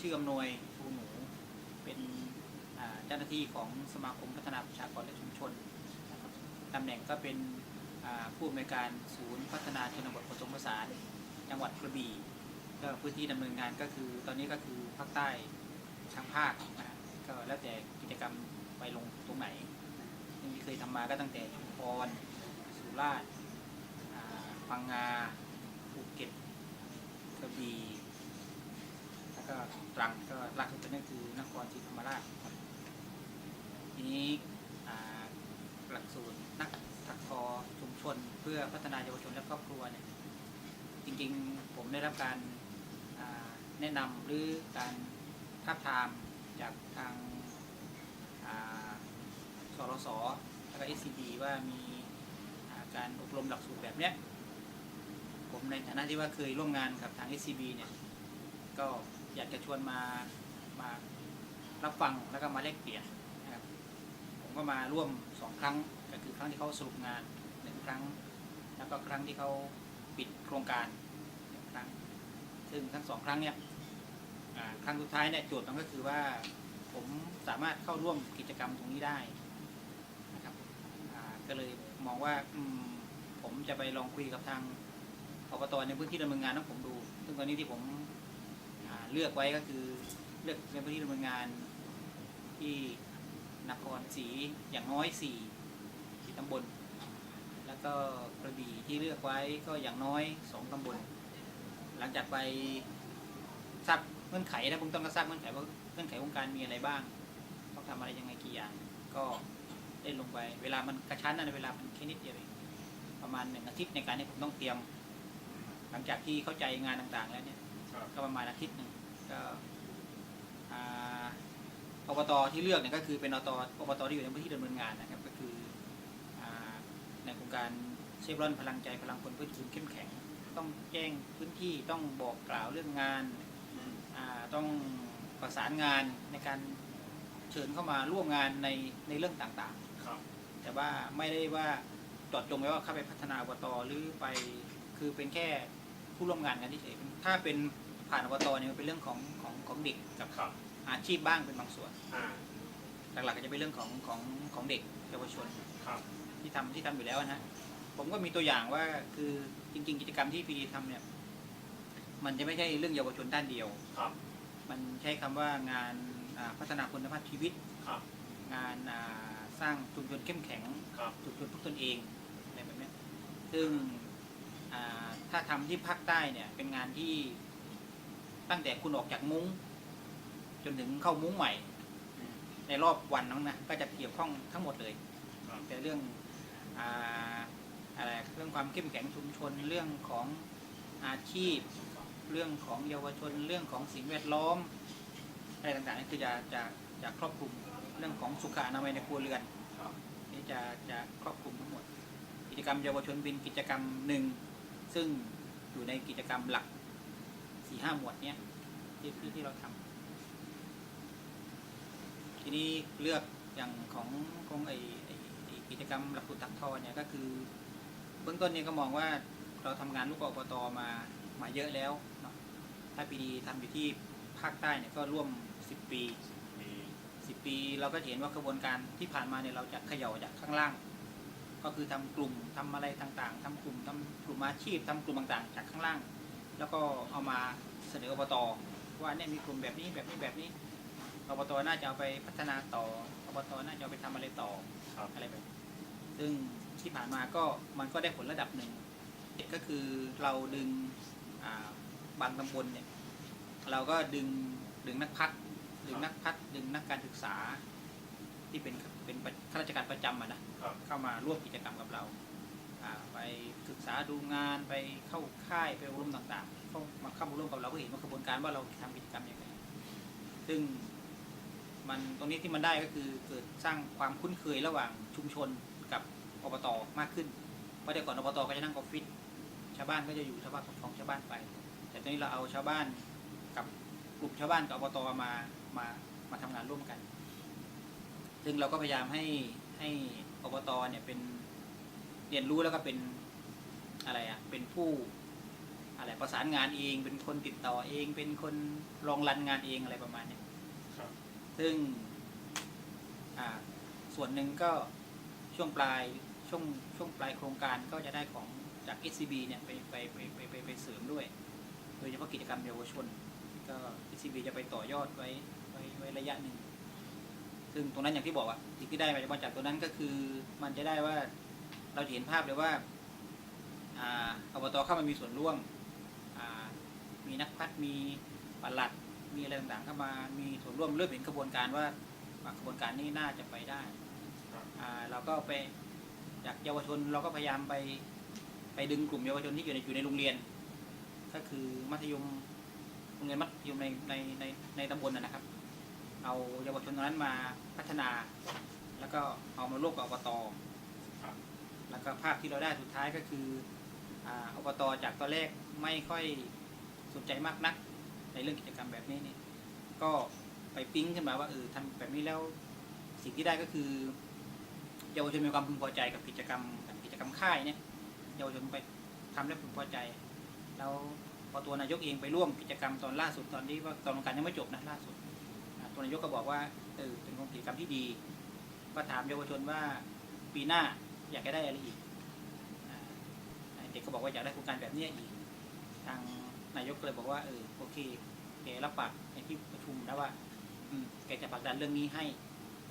ชื่ออำนวยภูหนู เป็นเจ้าหน้าที่ของสมาคมพัฒนาประชากรและชุมชนตำแหน่งก็เป็นผู้อำนวยการศูนย์พัฒนาชนบทผสมผสานจังหวัดกระบี่ก็พื้นที่ดำเนินงานก็คือตอนนี้ก็คือภาคใต้ทางภาคนะก็แล้วแต่กิจกรรมไปลงตรงไหนที่เคยทำมาก็ตั้งแต่ชุมพรสุราษฎร์พังงาภูเก็ตกระบี่ ก็ตรังก็หลักสุดนั่นคือนครศรีธรรมราชทีนี้อ่หลักสูตรนักถักทอชุมชนเพื่อพัฒนาเยาวชนและครอบครัวเนี่ยจริงๆผมได้รับการแนะนำหรือการท้าบทามจากทางอ่าสรสแล้วก็ SCB ว่ามีาการอบรมหลักสูตรแบบเนี้ยผมในฐานะที่ว่าเคยร่วมงานกับทาง SCB เนี่ย ก็ อยากจะชวนมามารับฟังแล้วก็มาแลกเปลี่ยนนะครับผมก็มาร่วมสองครั้งก็คือครั้งที่เขาสรุปงานหนึ่งครั้ง แล้วก็ครั้งที่เขาปิดโครงการหนึ่งครั้ง ซึ่งทั้งสองครั้งเนี่ยครั้งสุดท้ายเนี่ยโจทย์มันก็คือว่าผมสามารถเข้าร่วมกิจกรรมตรงนี้ได้นะครับก็เลยมองว่าอมผมจะไปลองคุยกับทางอบตในพื้นที่ดำเนินงานของผมดู ซึ่งตอนนี้ที่ผม เลือกไว้ก็คือเลือกในพื้นที่ดำเนินงานที่นครศรีอย่างน้อยสี่สี่ตำบล แล้วก็กระบี่ที่เลือกไว้ก็อย่างน้อยสองตำบล หลังจากไปทราบเงื่อนไขนะผมต้องก็ทราบเงื่อนไขว่าเงื่อนไขของการมีอะไรบ้างต้องทำอะไรยังไงกี่อย่าง ก็ได้ลงไปเวลามันกระชั้นนะเวลามันแค่นิดเดียวเองประมาณหนึ่งอาทิตย์ในการที่ผมต้องเตรียม หลังจากที่เข้าใจงานต่างๆ แล้วเนี่ยครับก็ประมาณอาทิตย์หนึ่ง ก็อ่าอบตที่เลือกเนี่ยก็คือเป็นอบตอบตที่อยู่ในพื้นที่ดำเนินงานนะครับ ก็คืออ่าในโครงการเชฟรอนพลังใจพลังคนเพื่อชุมชนเข้มแข็ง ต้องแจ้งพื้นที่ต้องบอกกล่าวเรื่องงานอ่าต้องประสานงานในการเชิญเข้ามาร่วมงานในในเรื่องต่างๆครับ แต่ว่าไม่ได้ว่าเจอดจงไว้ว่าเข้าไปพัฒนาอบตหรือไปคือเป็นแค่ผู้ร่วมงานกันเฉยๆถ้าเป็น ผ่านอบตเนี่ยมันเป็นเรื่องของของของเด็กกับครับอาชีพบ้างเป็นบางส่วน อ่าหลักๆก็จะเป็นเรื่องของของของเด็กเยาวชนครับที่ทำที่ทำอยู่แล้วนะฮะผมก็มีตัวอย่างว่าคือจริง ๆ กิจกรรมที่พีดีทำเนี่ย มันจะไม่ใช่เรื่องเยาวชนด้านเดียว ครับมันใช้คำว่างานอ่าพัฒนาคุณภาพชีวิต ครับงานอ่าสร้างชุมชนเข้มแข็ง ครับชุมชนพึ่งตนเองอะไรแบบเนี้ยซึ่งอ่าถ้าทำที่ภาคใต้เนี่ยเป็นงานที่ ตั้งแต่คุณออกจากมุ้ง จนถึงเข้ามุ้งใหม่ ในรอบวันนั้นนะก็จะเกี่ยวข้องทั้งหมดเลยแต่เรื่องอ่าอะไรเรื่องความเข้มแข็งชุมชนเรื่องของอาชีพ เรื่องของเยาวชน เรื่องของสิ่งแวดล้อมอะไรต่างๆนี่คือจะจะจะครอบคลุมเรื่องของสุขอนามัยในครัวเรือนนี่จะจะครอบคลุมทั้งหมด กิจกรรมเยาวชนเป็นกิจกรรมหนึ่งซึ่งอยู่ในกิจกรรมหลัก สี่ห้าหมวดเนี้ยที่ที่ที่เราทำทีนี้เลือกอย่างของของไอไอ้ไอ้กิจกรรมหลักสูตรตักทอเนี่ยก็คือ เบื้องต้นเนี่ยก็มองว่าเราทำงานลูกอบตมามาเยอะแล้วเนาะถ้าปีดีทำอยู่ที่ภาคใต้เนี่ยก็ร่วม10ปีมีสิบปีเราก็จะเห็นว่ากระบวนการที่ผ่านมาเนี่ยเราจะเขย่าจากข้างล่าง ก็คือทำกลุ่มทำอะไรต่างๆทำกลุ่มทำกลุ่มอาชีพทำกลุ่มต่างๆ จากข้างล่าง แล้วก็เอามาเสนออบตว่าเนี่ยมีกลุ่มแบบนี้แบบนี้แบบนี้อบตน่าจะเอาไปพัฒนาต่ออบตน่าจะเอาไปทำอะไรต่อครับอะไรแบบนี้ซึ่งที่ผ่านมาก็มันก็ได้ผลระดับหนึ่งก็คือเราดึงอ่าบางตำบลเนี่ย เราก็ดึงดึงนักพัฒน์ดึงนักพัฒน์ดึงนักการศึกษาที่เป็นเป็นข้าราชการประจำอะนะครับเข้ามาร่วมกิจกรรมกับเราอ่า ไปศึกษาดูงานไปเข้าค่ายไปอบรมต่างๆเข้ามาเข้าร่วมกับเราก็เห็นว่ากระบวนการว่าเราทำกิจกรรมยังไงซึ่งมันตรงนี้ที่มันได้ก็คือเกิดสร้างความคุ้นเคยระหว่างชุมชนกับอบตมากขึ้นเพราะแต่ก่อนอบตก็จะนั่งออฟฟิศชาวบ้านก็จะอยู่ชาวบ้านของชาวบ้านไป แต่ตอนนี้เราเอาชาวบ้านกับกลุ่มชาวบ้านกับอบตมามามาทำงานร่วมกัน ซึ่งเราก็พยายามให้ให้อบตเนี่ยเป็น เรียนรู้แล้วก็เป็นอะไรอะ เป็นผู้อะไรประสานงานเอง เป็นคนติดต่อเอง เป็นคนรองรันงานเองอะไรประมาณเนี้ยครับซึ่งอ่าส่วนหนึ่งก็ช่วงปลายช่วงช่วงปลายโครงการก็จะได้ของจาก SCB เนี่ยไปไปไปไปไปไปเสริมด้วย โดยเฉพาะกิจกรรมเยาวชน ก็ SCB จะไปต่อยอดไว้ไว้ไว้ระยะหนึ่ง ซึ่งตรงนั้นอย่างที่บอกอะสิ่งที่ได้มาจากตัวนั้นก็คือมันจะได้ว่า เราจะเห็นภาพเลยว่าอาบตเข้ามามีส่วนร่วมมีนักพัฒน์มีปลัด มีอะไรต่างๆเข้ามามีส่วนร่วมเริ่มเห็นกระบวนการว่ากระบวนการนี้น่าจะไปได้เราก็ไปจากเยาวชนเราก็พยายามไปไปดึงกลุ่มเยาวชนที่อยู่ในอยู่ในโรงเรียน ก็คือมัธยมโรงเรียนมัธยมในในในในตำบลนะนะครับ เอาเยาวชนนั้นมาพัฒนา แล้วก็เอามาร่วมกับอบตครับ แล้วก็ภาพที่เราได้สุดท้ายก็คืออบตจากตอนแรกไม่ค่อยสนใจมากนัก ในเรื่องกิจกรรมแบบนี้นี่ก็ไปปิ๊งขึ้นมาว่าเออทำแบบนี้แล้วสิ่งที่ได้ก็คือเยาวชนมีความพึงพอใจกับกิจกรรมกับกิจกรรมค่ายเนี่ยเยาวชนไปทำแล้วพึงพอใจ แล้วพอตัวนายกเองไปร่วมกิจกรรมตอนล่าสุดตอนที่ว่าตอนการยังไม่จบนะล่าสุดตัวนายกก็บอกว่าเออเป็นกิจกรรมที่ดี ก็ถามเยาวชนว่าปีหน้า อยากจะได้อะไรอีกเด็กก็บอกว่าอยากได้โครงการแบบนี้อีก ทางนายกเลยบอกว่าเออโอเคแกรับปากในที่ประชุมแล้วว่าอืแกจะผลักดันเรื่องนี้ให้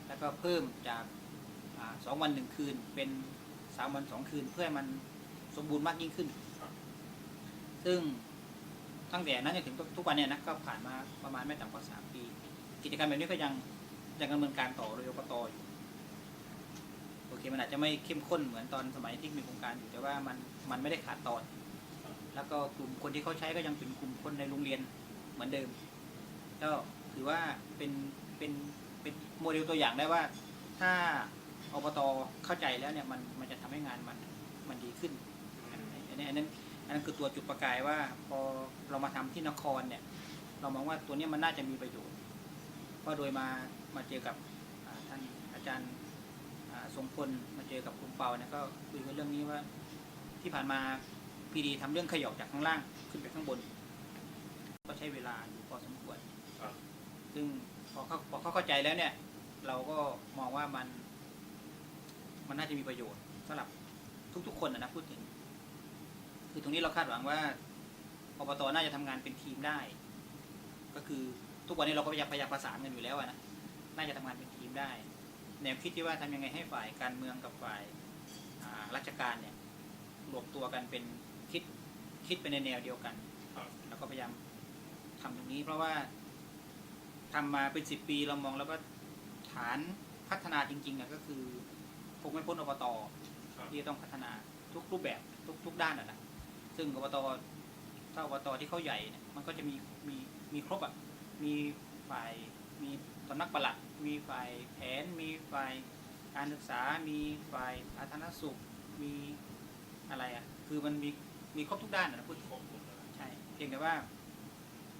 แล้วก็เพิ่มจากสองวันหนึ่งคืนเป็นสามวันสองคืนเพื่อให้มันสมบูรณ์มากยิ่งขึ้น ซึ่งตั้งแต่นั้นจนถึงทุกวันเนี่ยนะก็ผ่านมาประมาณไม่ต่ำกว่าสามปี กิจกรรมแบบนี้ก็ยังยังดำเนินการต่อโดยอบตอยู่ โอเคมันอาจจะไม่เข้มข้นเหมือนตอนสมัยที่มีโครงการอยู่แต่ว่ามันมันไม่ได้ขาดตอน แล้วก็กลุ่มคนที่เขาใช้ก็ยังเป็นกลุ่มคนในโรงเรียนเหมือนเดิม ก็ถือว่าเป็นเป็นเป็นโมเดลตัวอย่างได้ว่า ถ้าอบตเข้าใจแล้วเนี่ยมันมันจะทำให้งานมันมันดีขึ้นอันนี้อันนั้นอันนั้นคือตัวจุดประกายว่าพอเรามาทำที่นครเนี่ย เรามองว่าตัวนี้มันน่าจะมีประโยชน์เพราะโดยมามาเจอกับท่านอาจารย์ อ่าทรงพลมาเจอกับคุณเปาเนี่ยก็คุยกันเรื่องนี้ว่าที่ผ่านมาพีดีทำเรื่องขยอกจากข้างล่างขึ้นไปข้างบน ก็ใช้เวลาอยู่พอสมควรซึ่งพอเขาพอเขาเข้าใจแล้วเนี่ย เราก็มองว่ามัน มันน่าจะมีประโยชน์สำหรับทุกๆคนนะพูดถึง คือตรงนี้เราคาดหวังว่าอบตน่าจะทำงานเป็นทีมได้ ก็คือทุกวันนี้เราก็พยายามประสานกันอยู่แล้วนะน่าจะทำงานเป็นทีมได้ แนวคิดที่ว่าทำยังไงให้ฝ่ายการเมืองกับฝ่ายอ่าราชการเนี่ยรวมตัวกันเป็นคิดคิดไปในแนวเดียวกันครับแล้วก็พยายามทำตรงนี้ เพราะว่าทำมาเป็นสิบปีเรามองแล้วก็ฐานพัฒนาจริงๆอะก็คือคงไม่พ้นอบตครับที่จะต้องพัฒนาทุกรูปแบบทุกทุกด้านอะนะซึ่งอบตถ้าอบตที่เขาใหญ่เนี่ยมันก็จะมีมีมีครบอะมีฝ่ายมี สำนักปลัด มีฝ่ายแผน มีฝ่ายการศึกษา มีฝ่ายสาธารณสุข มีอะไรอะ คือมันมีมีครบทุกด้านนะพูดถึงครบหมดใช่ เพียงแต่ว่า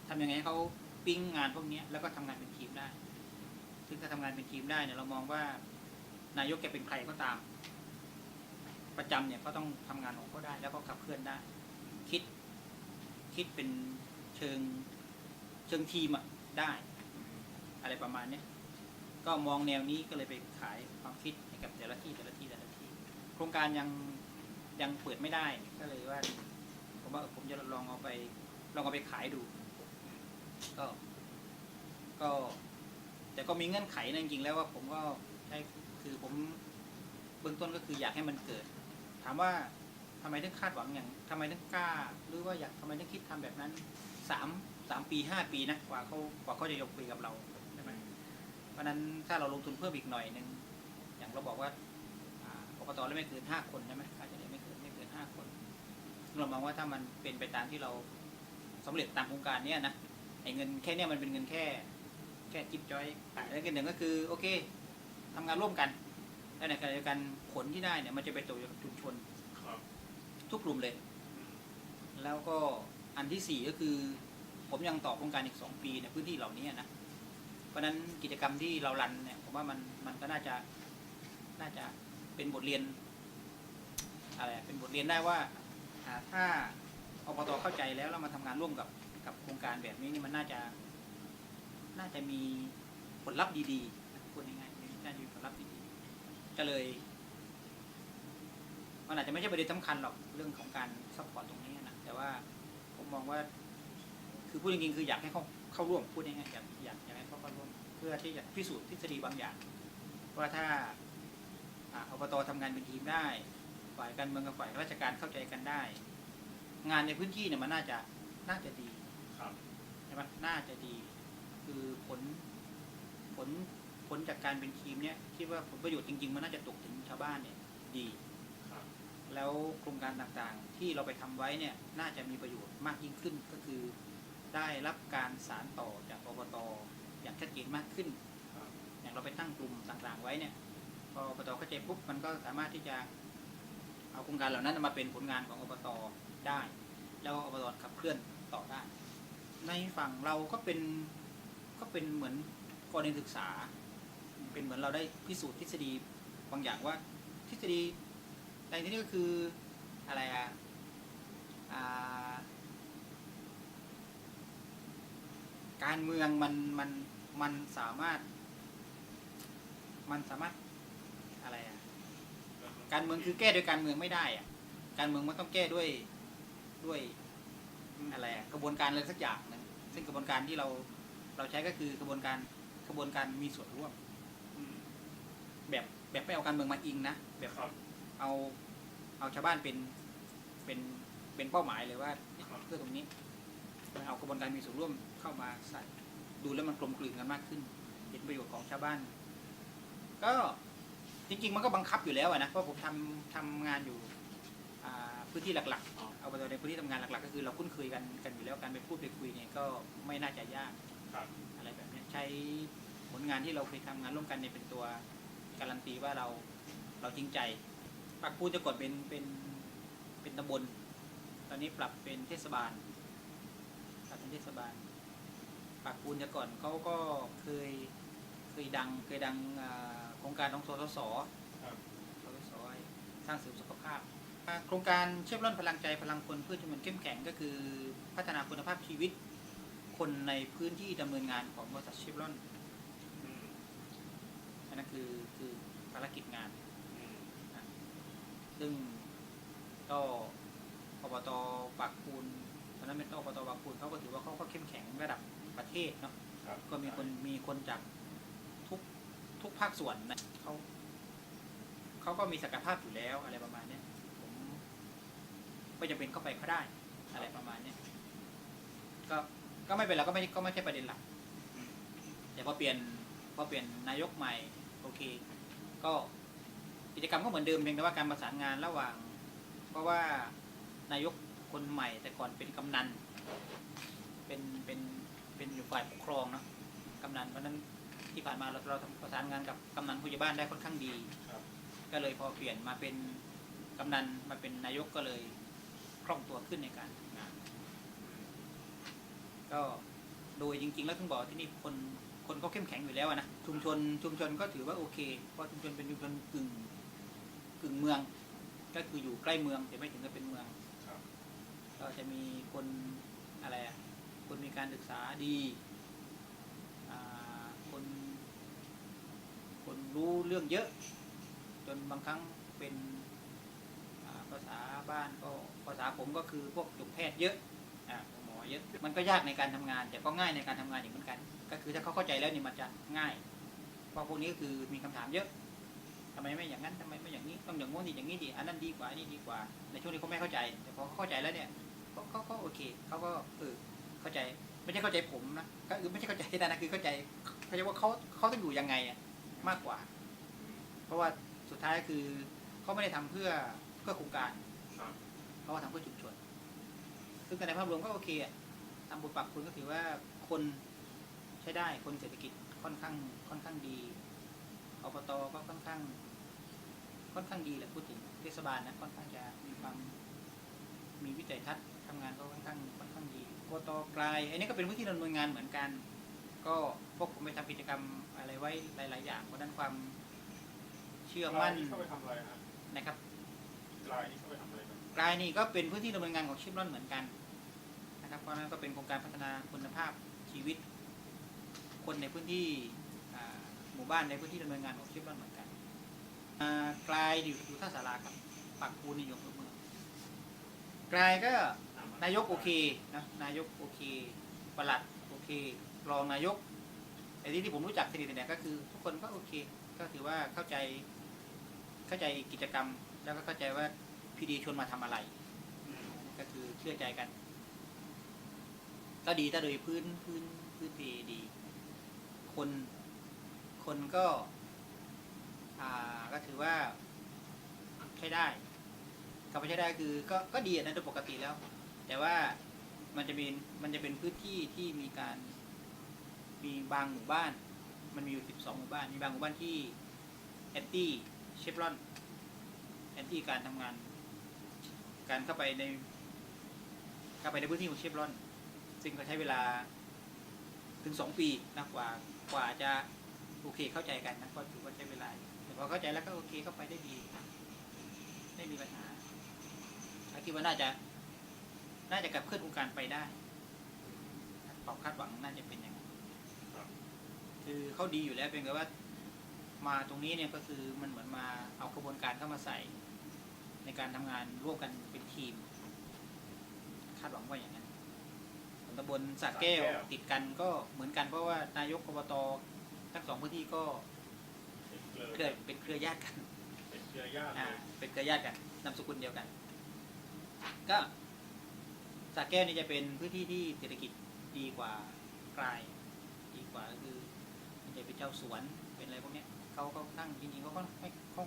ทำยังไงให้เขาปิ้งงานพวกนี้แล้วก็ทำงานเป็นทีมได้ ซึ่งถ้าทำงานเป็นทีมได้เนี่ยเรามองว่านายกแกเป็นใครก็ตาม ประจำเนี่ยเขาต้องทำงานของเขาได้ แล้วก็ขับเคลื่อนได้ คิดคิดเป็นเชิงเชิงทีมอะได้ อะไรประมาณเนี้ยก็มองแนวนี้ก็เลยไปขายความคิดให้กับแต่ละที่แต่ละที่แต่ละที่ โครงการยังยังเปิดไม่ได้ก็เลยว่า ผมว่าผมจะลองเอาไปลองเอาไปขายดู ก็ ก็ แต่ก็มีเงื่อนไขนะจริงๆแล้วว่าผมก็ใช้คือผมเบื้องต้นก็คืออยากให้มันเกิด ถามว่าทำไมถึงคาดหวังอย่างทำไมถึงกล้า หรือว่าอยากทำไมถึงคิดทำแบบนั้นสามสามปีห้าปีนะกว่าเขากว่าเขาจะยกคุยกับเรา ราะฉะนั้นถ้าเราลงทุนเพิ่มอีกหน่อยหนึ่งอย่างเราบอกว่าอ่าอบตแล้วไม่เกินห้าคนใช่ไหมอาจจะได้ไม่เกินไม่เกินห้าคนเรามองว่าถ้ามันเป็นไปตามที่เราสำเร็จตามโครงการเนี้ยนะไอ้เงินแค่เนี้ยมันเป็นเงินแค่ แค่จิ๊บจ้อยแต่แล้วกันหนึ่งก็คือ โอเคทำงานร่วมกันและในขณะเดียวกันผลที่ได้เนี่ย มันจะไปตกอยู่กับชุมชนครับทุกกลุ่มเลย แล้วก็อันที่สี่ก็คือ ผมยังต่อโครงการอีกสองปีในพื้นที่เหล่านี้นะเพ ราะนั้นกิจกรรมที่เรารันเนี่ยผมว่ามันมันก็น่าจะน่าจะเป็นบทเรียนอะไรเป็นบทเรียนได้ว่าถ้าอบตเข้าใจแล้วแล้วมาทำงานร่วมกับกับโครงการแบบนี้นี่มันน่าจะ น่าจะมีผลลัพธ์ดีๆพูดง่ายๆน่าจะมีผลลัพธ์ดีๆก็เลยมันอาจจะไม่ใช่ประเด็นสำคัญหรอกเรื่องของการซัพพอร์ตตรงนี้นะแต่ว่าผมมองว่า คือพูดจริงๆคืออยากให้เขาเข้าร่วมพูดง่ายๆอยากอยากอยากให้เขาเข้าร่วม เพื่อที่จะพิสูจน์ทฤษฎีบางอย่าง ว่าถ้าอ่าอบตทำงานเป็นทีมได้ ฝ่ายการเมืองกับฝ่ายราชการเข้าใจกันได้ งานในพื้นที่เนี่ยมันน่าจะน่าจะดีครับใช่ไหมน่าจะดี คือผลผลผลจากการเป็นทีมเนี่ยคิดว่าผลประโยชน์จริง ๆ มันน่าจะตกถึงชาวบ้านเนี่ยดีครับแล้วโครงการต่างๆที่เราไปทำไว้เนี่ยน่าจะมีประโยชน์มากยิ่งขึ้นก็คือ ได้รับการสารต่อจากอบต อย่างชัดเจนมากขึ้น อย่างเราไปตั้งกลุ่มต่างๆไว้เนี่ย พออบตเข้าใจปุ๊บมันก็สามารถที่จะเอาโครงการเหล่านั้นมาเป็นผลงานของอบตได้ แล้วอบตขับเคลื่อนต่อได้ ในฝั่งเราก็เป็นก็เป็นเหมือนกรณีศึกษา เป็นเหมือนเราได้พิสูจน์ทฤษฎีบางอย่างว่าทฤษฎีในที่นี้ก็คืออะไรอะอ่าการเมืองมันมัน มันสามารถ มันสามารถอะไรอะการเมืองคือแก้โดยการเมืองไม่ได้อะการเมืองมันต้องแก้ด้วยด้วยอะไรอะกระบวนการอะไรสักอย่างหนึงซึ่งกระบวนการที่เราเราใช้ก็คือกระบวนการกระบวนการมีส่วนร่วมอืมแบบแบบไม่เอาการเมืองมาอิงนะแบบครับ เอาเอาชาวบ้านเป็นเป็นเป็นเป้าหมายเลยว่าครับ เพื่อตรงนี้เอากระบวนการมีส่วนร่วมเข้ามาใส่ ดูแล้วมันกลมกลืนกันมากขึ้น เห็นประโยชน์ของชาวบ้าน ก็จริงๆ มันก็บังคับอยู่แล้วอะนะเพราะผมทำทำงานอยู่อ่าพื้นที่หลักอ๋อๆเอาไปในพื้นที่ทำงานหลักๆ ก็คือเราคุ้นเคยกันกันอยู่แล้วการไปพูดไปคุยเนี่ยก็ไม่น่าจะยากครับอะไรแบบเนี้ยใช้ผลงานที่เราเคยทำงานร่วมกันเนี่ยเป็นตัวการันตีว่าเราเราจริงใจปักพูดจะกดเป็นเป็นเป็นตำบล ตอนนี้ปรับเป็นเทศบาลปรับเป็นเทศบาล ปากปูนจะก่อนเขาก็เคยเคยดังเคยดังอ่าโครงการของสสสครับสสสสร้างเสริมสุขภาพอ่าโครงการเชื่อมร่อนพลังใจพลังคนเพื่อชุมชนเข้มแข็งก็คือพัฒนาคุณภาพชีวิต คนในพื้นที่ดำเนินงานของบริษัทเชฟรอนอืมอันนั้นคือคือภารกิจงานอืมซึ่งก็อบตปากปูนตอนนั้นเป็นอบตปากปูนเขาก็ถือว่าเขาก็เข้มแข็งระดับ ประเทศเนาะครับก็มีคนมีคนจากทุกทุกภาคส่วนนะเขาเขาก็มีศักยภาพอยู่แล้วอะไรประมาณเนี้ยผมไม่จำเป็นเข้าไปเขาได้ อะไรประมาณเนี้ยก็ก็ไม่เป็นไรก็ไม่ก็ไม่ใช่ประเด็นหลักอืมแต่พอเปลี่ยนพอเปลี่ยนนายกใหม่โอเค ก็กิจกรรมก็เหมือนเดิมเพียงแต่ว่าการประสานงานระหว่าง เพราะว่านายกคนใหม่แต่ก่อนเป็นกำนัน เป็นเป็น เป็นอยู่ฝ่ายปกครองเนาะกำนันเพราะฉะนั้นที่ผ่านมาเราเราทำประสานงานกับกำนันผู้ใหญ่บ้านได้ค่อนข้างดีครับก็เลยพอเปลี่ยนมาเป็นกำนันมาเป็นนายกก็เลยคล่องตัวขึ้นในการทำงาน ก็โดยจริง ๆ แล้วถึงบอกว่าที่นี่คนคนก็เข้มแข็งอยู่แล้วอะนะชุมชนชุมชนก็ถือว่าโอเคเพราะชุมชนเป็นชุมชนกึ่งกึ่งเมือง ก็คืออยู่ใกล้เมืองแต่ไม่ถึงกับเป็นเมืองครับก็จะมีคนอะไรอะ คนมีการศึกษาดีคนคนรู้เรื่องเยอะ จนบางครั้งเป็นภาษาบ้านก็ภาษาผมก็คือพวกจบแพทย์เยอะอหมอเยอะ มันก็ยากในการทำงาน แต่ก็ง่ายในการทำงานอีกเหมือนกัน ก็คือถ้าเขาเข้าใจแล้วนี่มันจะง่าย เพราะพวกนี้ก็คือมีคำถามเยอะทำไมไม่อย่างนั้นทำไมไม่อย่างนี้ต้องอย่างโน้นนี่อย่างนี้ดีอันนั้นดีกว่าอันนี้ดีกว่า ในช่วงนี้เขาไม่เข้าใจ แต่พอเขาเข้าใจแล้วเนี่ยเขาเขาเขาโอเคเขาก็เออ เข้าใจ ไม่ใช่เข้าใจผมนะก็คือไม่ใช่เข้าใจที่นั่นนะคือเข้าใจเข้าใจว่าเขาเขาต้องอยู่ยังไงอะมากกว่า เพราะว่าสุดท้ายคือเขาไม่ได้ทำเพื่อเพื่อโครงการครับเขาก็ทำเพื่อชุมชน ซึ่งในภาพรวมก็โอเคอะทำบุญปักคุณก็ถือว่าคนใช้ได้คนเศรษฐกิจค่อนข้างค่อนข้างดีอบตก็ค่อนข้าง ค่อนข้างดีแหละพูดถึงเทศบาลนะค่อนข้างจะมีความมีวิจัยทัศน์ทำงานก็ค่อนข้างค่อนข้างดี อบตไกลอันนี้ก็เป็นวิธีดำเนินงานเหมือนกัน ก็พวกผมไปทำกิจกรรมอะไรไว้หลาย ๆ อย่างเพราะฉะนั้นความเชื่อมั่นลายเข้าไปทำอะไรฮะนะครับลายนี่เข้าไปทำอะไรกันกลายนี่ก็เป็นพื้นที่ดำเนินงานของชิปรอนเหมือนกันนะครับ เพราะฉะนั้นก็เป็นโครงการพัฒนาคุณภาพชีวิต คนในพื้นที่อ่าหมู่บ้านในพื้นที่ดำเนินงานของชิปรอนเหมือนกันอ่ากลายอยู่อยู่ท่าสาราครับปากปูนในยกเมืองกลายก็ นายกโอเคนะนายกโอเคประหลัดโอเครองนายกไอ้ที่ที่ผมรู้จักสนิทเนี่ยก็คือ ทุกคนก็โอเค ก็ถือว่าเข้าใจเข้าใจกิจกรรม แล้วก็เข้าใจว่าพีดีชวนมาทำอะไร ก็คือเชื่อใจกัน ก็ดีถ้าโดยพื้นพื้นพื้นเพดี คนคนก็ อ่าก็ถือว่าใช้ได้คำว่ใช้ได้คือ ก็ก็ดีนะโดยปกติแล้ว แต่ว่ามันจะเป็นมันจะเป็นพื้นที่ที่มีการมีบางหมู่บ้าน มันมีอยู่ 12 หมู่บ้าน มีบางหมู่บ้านที่แอนตี้เชฟรอนแอนตี้การทำงาน การเข้าไปในเข้าไปในพื้นที่ของเชฟรอน ซึ่งก็ใช้เวลาถึงสองปีนะกว่ากว่าจะโอเคเข้าใจกันนะก็ถือว่าใช้เวลาแต่พอเข้าใจแล้วก็โอเคเข้าไปได้ดี ไม่มีปัญหาแล้วคิดว่าน่าจะ น่าจะกับเคลื่อนวงการไปได้ความคาดหวังน่าจะเป็นอย่างนั้นคือเขาดีอยู่แล้วเพียงแต่ว่า มาตรงนี้เนี่ยก็คือมันเหมือนมาเอากระบวนการเข้ามาใส่ ในการทำงานร่วมกันเป็นทีม คาดหวังว่าอย่างนั้นตำบลสระแก้วติดกันก็เหมือนกันเพราะว่านายกอบตทั้งสองพื้นที่ก็เป็นเครือเป็นเครือญาติกัน เป็นเครือญาติอ่าเป็นเครือญาติกันนามสกุลเดียวกัน ก็ สระแก้วนี่จะเป็นพื้นที่ที่เศรษฐกิจดีกว่ากลายดีกว่าก็คือมันจะเป็นเจ้าสวนเป็นอะไรพวกเนี้ยเขาเขาตั้งจริงๆเขาก็ไม่เขา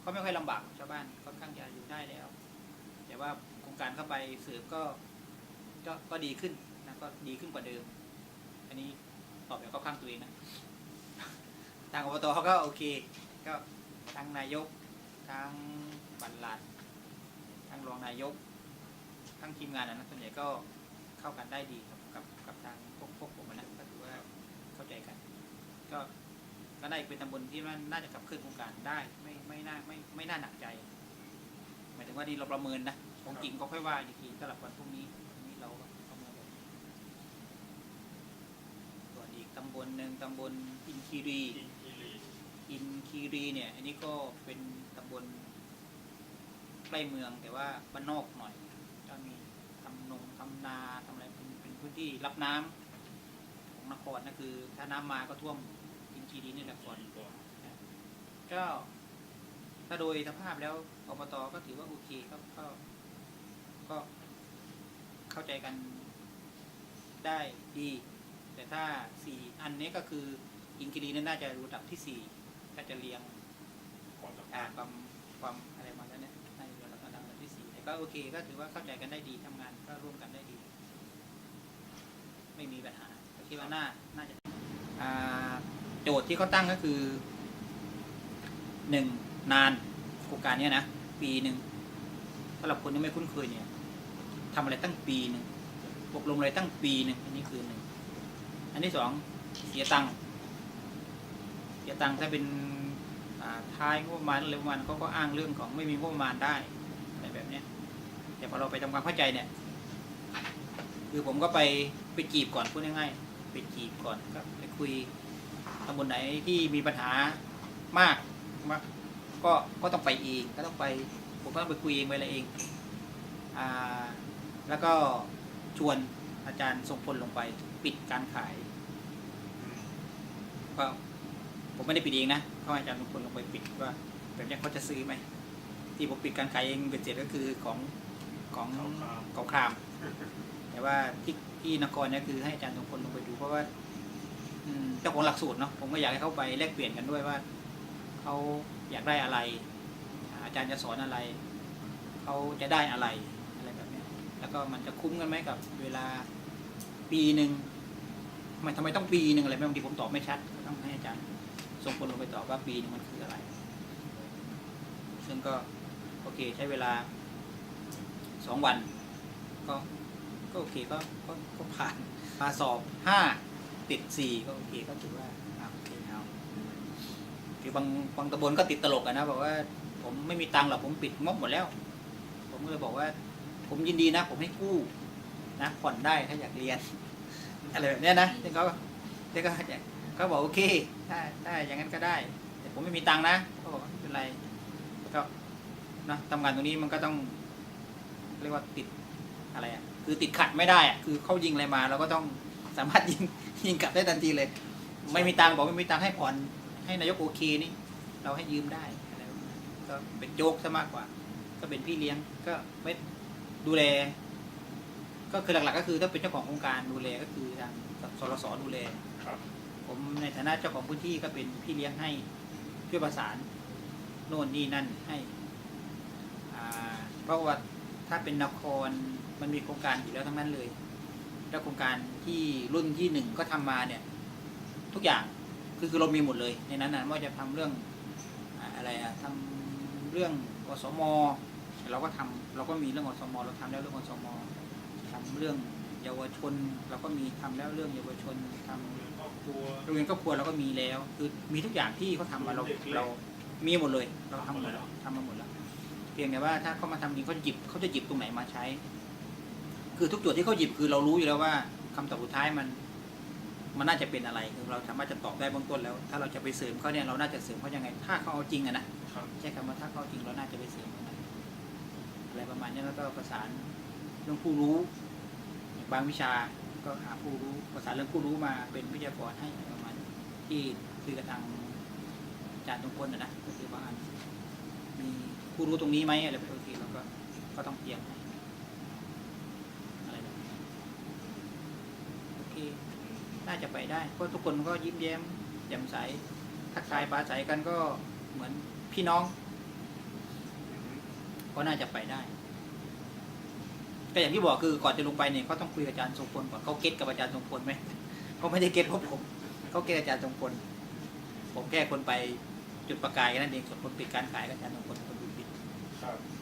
เขาไม่ค่อยลำบากชาวบ้านค่อนข้างจะอยู่ได้แล้ว แต่ว่าโครงการเข้าไปสริมก็ก็ก็ดีขึ้นนะก็ดีขึ้นกว่าเดิม อันนี้ตอบแบบเข้าข้างตัวเองนะทางอบตเขาก็โอเค ก็ทางนายกทั้งบัลลัดทั้งรองนายก ทั้งทีมงานนะส่วนใหญ่ก็เข้ากันได้ดีครับกับกับทางพวกพวกผมนะก็ถือว่าเข้าใจกัน ก็ก็ได้เป็นตำบลที่น่าจะขับเคลื่อนโครงการได้ไม่ไม่น่าไม่ไม่น่าหนักใจหมายถึงว่านี่เราประเมินนะของจริงก็ค่อยว่าอีกทีสำหรับวันพรุ่งนี้วันนี้เราประเมินส่วนอีกตำบลหนึ่งตำบลอินคีรีอินคีรีเนี่ย อันนี้ก็เป็นตำบลใกล้เมืองแต่ว่าบ้านนอกหน่อย ทำนาทำอะไรเป็นเป็นพื้นที่รับน้ำของนครนั่นคือ ถ้าน้ำมาก็ท่วมอินคีรีนี่แหละก่อนก่อนก็ถ้าโดยสภาพแล้วอบตก็ถือว่าโอเคก็ก็ก็เข้าใจกันได้ดี แต่ถ้าสี่อันนี้ก็คืออินคีรีนั้นน่าจะระดับที่สี่ก็จะเรียงความสำอ่าคัญความความอะไรมา ก็โอเค ก็ถือว่าเข้าใจกันได้ดีทำงานก็ร่วมกันได้ดี ไม่มีปัญหาคิดว่าน่าน่าจะาโจทย์ที่เขาตั้งก็คือหนึ่งนานโครงการเนี้ยนะปีหนึ่งสำหรับคนที่ไม่คุ้นเคยเนี่ยทำอะไรตั้งปีหนึ่งอบรมอะไรตั้งปีหนึ่งอันนี้คือหนึ่งอันที่สองเสียตังค์เสียตังค์ถ้าเป็นท้ายงบประมาณอะไรประมาณเขาก็อ้างเรื่องของไม่มีงบประมาณได้อะไรแบบเนี้ย แต่พอเราไปทำความเข้าใจเนี่ย คือผมก็ไปไปจีบก่อนพูดง่ายๆไปจีบก่อนก็ไปคุยตำบลไหนที่มีปัญหามากมากก็ก็ต้องไปเองก็ต้องไปผมก็ต้องไปคุยเองไปอะไรเองอ่าแล้วก็ชวนอาจารย์ทรงพลลงไปปิดการขายก็ผมไม่ได้ปิดเองนะเขาอาจารย์ทุกคนลงไปปิดว่าแบบนี้เขาจะซื้อไหมที่ผมปิดการขายเองเป็นเสร็จก็คือของ ของของคราม แต่ว่าที่ที่นครเนี่ยคือให้อาจารย์ทุกคนลงไปดูเพราะว่าอืมเจ้าของหลักสูตรเนาะผมก็อยากให้เขาไปแลกเปลี่ยนกันด้วยว่าเขาอยากได้อะไร อาจารย์จะสอนอะไรเขาจะได้อะไรอะไรแบบนี้แล้วก็มันจะคุ้มกันไหมกับ เวลาปีหนึ่งทำไมทำไมต้องปีหนึ่งอะไรบางทีผมตอบไม่ชัดต้องให้อาจารย์ส่งคนลงไปตอบว่าปีหนึงมันคืออะไร ซึ่งก็โอเคใช้เวลา สองวัน ก็ก็โอเคก็ก็ก็ผ่านมาสอบห้าติดสี่ก็โอเคก็ถือว่าโอเคเอาคือบางบางตำบลก็ติดตลกอะนะบอกว่าผมไม่มีตังค์หรอกผมปิดงบหมดแล้ว ผมก็เลยบอกว่า ผมยินดีนะ ผมให้กู้นะผ่อนได้ถ้าอยากเรียนอะไรแบบเนี้ยนะที่เขาที่เขาอยากเขาบอกโอเคถ้าถ้าอย่างนั้นก็ได้ แต่ผมไม่มีตังค์นะเขาบอกไม่เป็นไรก็นะทำงานตรงนี้มันก็ต้อง รียกว่าติดอะไรอะคือติดขัดไม่ได้อะคือเขายิงอะไรมาเราก็ต้องสามารถยิงยิงกลับได้ทันทีเลย ไม่มีตังค์บอกไม่มีตังค์ให้ผ่อนให้นายกโอเคนี่ เราให้ยืมได้อะไรประมาณนั้นก็เป็นโจกซะมากกว่า ก็เป็นพี่เลี้ยงก็ไม่ดูแล ก็คือหลักๆ ก็คือถ้าเป็นเจ้าของโครงการดูแลก็คือทางสรสดูแลครับผมในฐานะเจ้าของพื้นที่ก็เป็นพี่เลี้ยงให้ช่วยประสานโน่นนี่นั่นให้อ่าเพราะว่า ถ้าเป็นนครมันมีโครงการอยู่แล้วทั้งนั้นเลย แล้วโครงการที่รุ่นที่หนึ่งก็ทำมาเนี่ย ทุกอย่างคือคือเรามีหมดเลย ในนั้นนะไม่ว่าจะทำเรื่องอะไรอะทำเรื่องอสมเราก็ทำเราก็มีเรื่องอสมเราทำแล้วเรื่องอสมทำเรื่องเยาวชน เราก็มีทำแล้วเรื่องเยาวชนทำครอบครัวโรงเรียนครอบครัวเราก็มีแล้ว คือมีทุกอย่างที่เขาทำมาเราเรามีหมดเลย เราทำหมดทำหมดแล้วทำมาหมดแล้ว เพียงแต่ว่าถ้าเขามาทำจริงเขาจะหยิบเขาจะหยิบตรงไหนมาใช้ คือทุกจุดที่เขาหยิบคือเรารู้อยู่แล้วว่าคำตอบสุดท้ายมัน มันน่าจะเป็นอะไรคือเราสามารถจะตอบได้เบื้องต้นแล้ว ถ้าเราจะไปเสริมเขาเนี่ยเราน่าจะเสริมเขายังไง ถ้าเขาเอาจริงอะนะครับใช้คำว่าถ้าเขาเอาจริงเราน่าจะไปเสริมเขานะอะไรประมาณนี้แล้วก็ประสานเรื่องผู้รู้บางวิชาก็หาผู้รู้ประสานเรื่องผู้รู้มาเป็นวิทยากรให้ประมาณนี้ที่คุยกับทางอาจารย์ตรงคนนะนะก็คือบางอันมี ผู้รู้ตรงนี้ไหมอะไรแบบนี้โอเราก็ก็ต้องเตรียมอะไรแบบนี้โอเคน่าจะไปได้เพราะทุกคนก็ยิ้มแย้มแจ่มใสทักทายปราศัยกันก็เหมือนพี่น้อง ก็น่าจะไปได้ก็อย่างที่บอกคือก่อนจะลงไปเนี่ยเขาต้องคุยกับอาจารย์ทรงพลก่อนเขาเก็ตกับอาจารย์ทรงพลไหมเขาไม่ได้เก็ตเพราะผมเขาเก็ตอาจารย์ทรงพลผมแค่คนไปจุดประกายแค่นั้นเองส่วนคนปิดการขายกับอาจารย์ทรงพล Sorry.